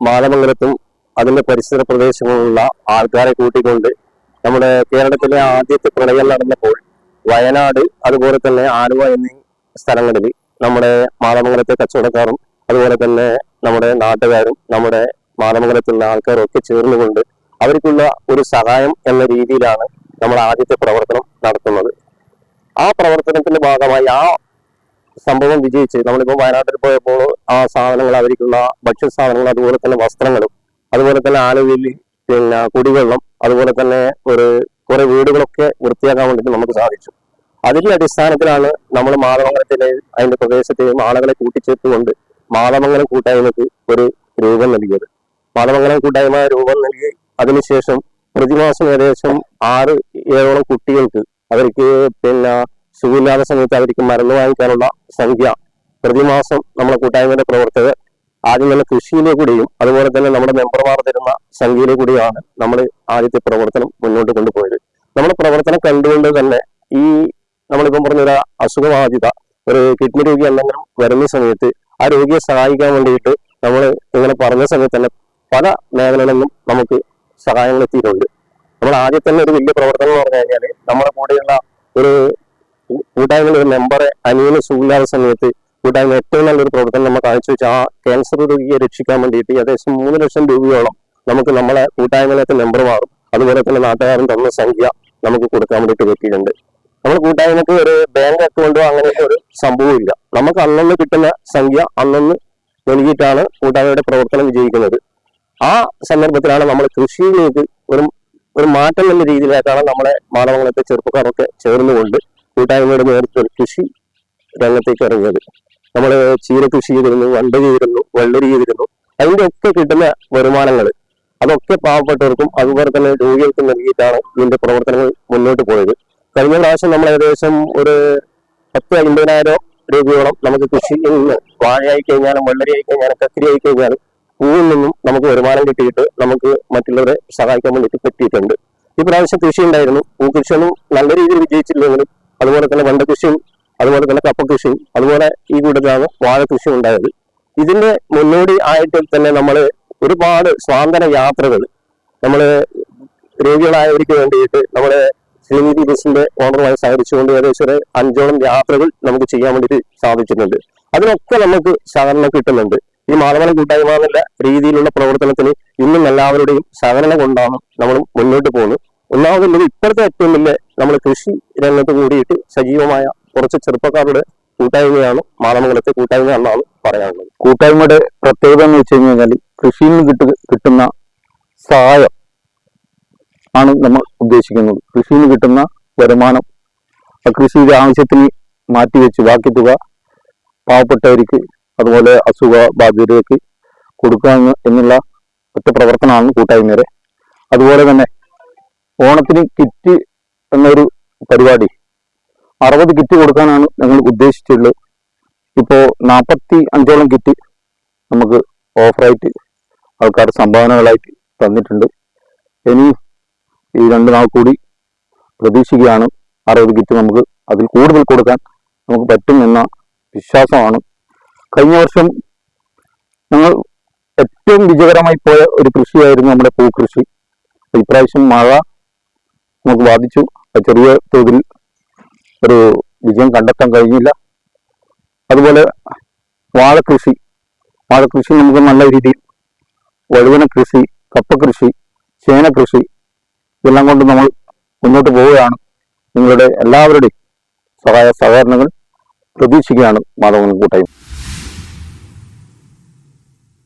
മാലമംഗലത്തും അതിന്റെ പരിസര പ്രദേശങ്ങളിലുള്ള ആൾക്കാരെ കൂട്ടിക്കൊണ്ട് നമ്മുടെ കേരളത്തിലെ ആദ്യത്തെ പ്രളയം നടന്നപ്പോൾ വയനാട് അതുപോലെ തന്നെ ആലുവ എന്നീ സ്ഥലങ്ങളിൽ നമ്മുടെ മാലമംഗലത്തെ കച്ചവടക്കാരും അതുപോലെ തന്നെ നമ്മുടെ നാട്ടുകാരും നമ്മുടെ മാലമംഗലത്തിലുള്ള ആൾക്കാരും ഒക്കെ ചേർന്നുകൊണ്ട് അവർക്കുള്ള ഒരു സഹായം എന്ന രീതിയിലാണ് നമ്മൾ ആദ്യത്തെ പ്രവർത്തനം നടത്തുന്നത്. ആ പ്രവർത്തനത്തിന്റെ ഭാഗമായി ആ സംഭവം വിജയിച്ച് നമ്മളിപ്പോൾ വയനാട്ടിൽ പോയപ്പോൾ ആ സാധനങ്ങൾ അവർക്കുള്ള ഭക്ഷ്യ സാധനങ്ങൾ അതുപോലെ തന്നെ വസ്ത്രങ്ങളും അതുപോലെ തന്നെ ആലുവയിൽ പിന്നെ കുടിവെള്ളം അതുപോലെ തന്നെ ഒരു കുറെ വീടുകളൊക്കെ വൃത്തിയാക്കാൻ വേണ്ടിയിട്ട് നമുക്ക് സാധിച്ചു. അതിന്റെ അടിസ്ഥാനത്തിലാണ് നമ്മൾ മാതമംഗലത്തിലെ അതിന്റെ പ്രദേശത്തെയും ആളുകളെ കൂട്ടിച്ചേർത്തുകൊണ്ട് മാതമംഗലം കൂട്ടായ്മക്ക് ഒരു രൂപം നൽകിയത്. മാതമംഗലം കൂട്ടായ്മ രൂപം നൽകി അതിനുശേഷം പ്രതിമാസം ഏകദേശം ആറ് ഏഴോളം കുട്ടികൾക്ക് അവർക്ക് പിന്നെ സുഖമില്ലാത്ത സമയത്ത് അവർക്ക് മരുന്ന് വാങ്ങിക്കാനുള്ള സംഖ്യ പ്രതിമാസം നമ്മുടെ കൂട്ടായ്മയുടെ പ്രവർത്തകർ ആദ്യം തന്നെ കൃഷിയിലേക്കൂടെയും അതുപോലെ തന്നെ നമ്മുടെ മെമ്പർമാർ തരുന്ന സംഖ്യയിലേക്കൂടിയാണ് നമ്മൾ ആദ്യത്തെ പ്രവർത്തനം മുന്നോട്ട് കൊണ്ടുപോയത്. നമ്മുടെ പ്രവർത്തനം കണ്ടുകൊണ്ട് തന്നെ ഈ നമ്മളിപ്പം പറഞ്ഞൊരു അസുഖബാധിത ഒരു കിഡ്നി രോഗി എന്തെങ്കിലും വരുന്ന സമയത്ത് ആ രോഗിയെ സഹായിക്കാൻ വേണ്ടിയിട്ട് നമ്മൾ ഇങ്ങനെ പറഞ്ഞ സമയത്ത് തന്നെ പല മേഖലകളിൽ നിന്നും നമുക്ക് സഹായങ്ങൾ എത്തിയിട്ടുണ്ട്. നമ്മൾ ആദ്യം തന്നെ ഒരു വലിയ പ്രവർത്തനം എന്ന് പറഞ്ഞു കഴിഞ്ഞാൽ നമ്മുടെ കൂടെയുള്ള ഒരു കൂട്ടായ്മയുടെ ഒരു മെമ്പറെ അനിയന് സുഖമില്ലാത്ത സമയത്ത് കൂട്ടായ്മ ഏറ്റവും നല്ലൊരു പ്രവർത്തനം നമ്മൾ കാഴ്ചവെച്ച ആ ക്യാൻസർ രോഗിയെ രക്ഷിക്കാൻ വേണ്ടിയിട്ട് ഏകദേശം മൂന്ന് ലക്ഷം രൂപയോളം നമുക്ക് നമ്മളെ കൂട്ടായ്മയിലത്തെ മെമ്പർമാറും അതുപോലെ തന്നെ നാട്ടുകാരൻ തന്ന സംഖ്യ നമുക്ക് കൊടുക്കാൻ വേണ്ടിയിട്ട് പറ്റിയിട്ടുണ്ട് നമ്മൾ കൂട്ടായ്മക്ക് ഒരു ബാങ്ക് അക്കൗണ്ടോ അങ്ങനെ ഒരു സംഭവം ഇല്ല. നമുക്ക് അന്നന്ന് കിട്ടുന്ന സംഖ്യ അന്നന്ന് നൽകിയിട്ടാണ് കൂട്ടായ്മയുടെ പ്രവർത്തനം വിജയിക്കുന്നത്. ആ സന്ദർഭത്തിലാണ് നമ്മൾ കൃഷിയിലേക്ക് ഒരു ഒരു മാറ്റം എന്ന രീതിയിലേക്കാണ് നമ്മളെ മാനവങ്ങളത്തെ ചെറുപ്പക്കാരൊക്കെ ചേർന്നുകൊണ്ട് കൂട്ടായ്മയുടെ നേതൃത്വത്തിൽ കൃഷി രംഗത്തേക്ക് ഇറങ്ങിയത്. നമ്മൾ ചീര കൃഷി ചെയ്തിരുന്നു വണ്ട ചെയ്തിരുന്നു വെള്ളരി ചെയ്തിരുന്നു. അതിന്റെ ഒക്കെ കിട്ടുന്ന വരുമാനങ്ങൾ അതൊക്കെ പാവപ്പെട്ടവർക്കും അതുപോലെ തന്നെ രോഗികൾക്കും നൽകിയിട്ടാണ് ഇതിന്റെ പ്രവർത്തനങ്ങൾ മുന്നോട്ട് പോയത്. കഴിഞ്ഞ പ്രാവശ്യം നമ്മൾ ഏകദേശം ഒരു പത്ത് അമ്പതിനായിരം രൂപയോളം നമുക്ക് കൃഷിയിൽ നിന്ന് വാഴയായി കഴിഞ്ഞാലും വെള്ളരി ആയി കഴിഞ്ഞാലും കത്തിരി ആയി കഴിഞ്ഞാലും പൂവിൽ നിന്നും നമുക്ക് വരുമാനം കിട്ടിയിട്ട് നമുക്ക് മറ്റുള്ളവരെ സഹായിക്കാൻ വേണ്ടിയിട്ട് പറ്റിയിട്ടുണ്ട്. ഈ പ്രാവശ്യം കൃഷി ഉണ്ടായിരുന്നു പൂ കൃഷിയൊന്നും നല്ല രീതിയിൽ വിജയിച്ചില്ലെങ്കിലും അതുപോലെ തന്നെ വണ്ട കൃഷിയും അതുപോലെ തന്നെ കപ്പ കൃഷിയും അതുപോലെ ഈ കൂട്ടത്തിലാണ് വാഴ കൃഷി ഉണ്ടായത്. ഇതിന്റെ മുന്നോടി ആയിട്ട് തന്നെ നമ്മൾ ഒരുപാട് സ്വാതന്ത്ര്യ യാത്രകൾ നമ്മൾ രോഗികളായവർക്ക് വേണ്ടിയിട്ട് നമ്മൾ ശ്രീനിധി ബസിന്റെ ഓണറുമായി സഹകരിച്ചുകൊണ്ട് ഏകദേശം ഒരു അഞ്ചോളം യാത്രകൾ നമുക്ക് ചെയ്യാൻ വേണ്ടിയിട്ട് സാധിച്ചിട്ടുണ്ട്. അതിനൊക്കെ നമുക്ക് സഹകരണം കിട്ടുന്നുണ്ട്. ഈ മാധവനം കൂട്ടായ്മ എന്നുള്ള രീതിയിലുള്ള പ്രവർത്തനത്തിന് ഇന്നും എല്ലാവരുടെയും സഹകരണം കൊണ്ടാണ് നമ്മൾ മുന്നോട്ട് പോകുന്നത്. ഒന്നാമതുള്ളത് ഇപ്പോഴത്തെ ഏറ്റവും വലിയ നമ്മൾ കൃഷി രംഗത്ത് കൂടിയിട്ട് സജീവമായ കുറച്ച് ചെറുപ്പക്കാരുടെ കൂട്ടായ്മയാണ് മാനമംഗലത്തെ കൂട്ടായ്മ എന്നാണ് പറയാനുള്ളത്. കൂട്ടായ്മയുടെ പ്രത്യേകത എന്ന് വെച്ച് കഴിഞ്ഞാൽ കൃഷിയിൽ നിന്ന് കിട്ടു കിട്ടുന്ന സഹായം ആണ് നമ്മൾ ഉദ്ദേശിക്കുന്നത്. കൃഷിയിൽ നിന്ന് കിട്ടുന്ന വരുമാനം ആ കൃഷിയുടെ ആവശ്യത്തിന് മാറ്റിവെച്ച് ബാക്കി തുക പാവപ്പെട്ടവർക്ക് അതുപോലെ അസുഖ ബാധിതർക്ക് കൊടുക്കുക എന്ന് എന്നുള്ള ഒറ്റ പ്രവർത്തനമാണ് കൂട്ടായ്മയുടെ. അതുപോലെ തന്നെ ഓണത്തിന് കിറ്റ് എന്നൊരു പരിപാടി. അറുപത് കിറ്റ് കൊടുക്കാനാണ് ഞങ്ങൾ ഉദ്ദേശിച്ചിട്ടുള്ളത്. ഇപ്പോൾ നാൽപ്പത്തി അഞ്ചോളം കിറ്റ് നമുക്ക് ഓഫറായിട്ട് ആൾക്കാർ സംഭാവനകളായിട്ട് തന്നിട്ടുണ്ട്. ഇനി ഈ രണ്ട് നാൾ കൂടി പ്രതീക്ഷിക്കുകയാണ് അറുപത് കിറ്റ് നമുക്ക് അതിൽ കൂടുതൽ കൊടുക്കാൻ നമുക്ക് പറ്റും എന്ന വിശ്വാസമാണ്. കഴിഞ്ഞ വർഷം ഞങ്ങൾ ഏറ്റവും വിജയകരമായി പോയ ഒരു കൃഷിയായിരുന്നു നമ്മുടെ പൂക്കൃഷി. ഇപ്രാവശ്യം മഴ നമുക്ക് ബാധിച്ചു ചെറിയ തോതിൽ ഒരു വിജയം കണ്ടെത്താൻ കഴിഞ്ഞില്ല. അതുപോലെ വാഴക്കൃഷി വാഴക്കൃഷി നമുക്ക് നല്ല രീതിയിൽ വഴുവന കൃഷി കപ്പ കൃഷി ചേന കൃഷി ഇതെല്ലാം കൊണ്ട് നമ്മൾ മുന്നോട്ട് പോവുകയാണ്. നിങ്ങളുടെ എല്ലാവരുടെയും സഹായ സഹകരണങ്ങൾ പ്രതീക്ഷിക്കുകയാണ് മാധവൻ കൂട്ടായ്മ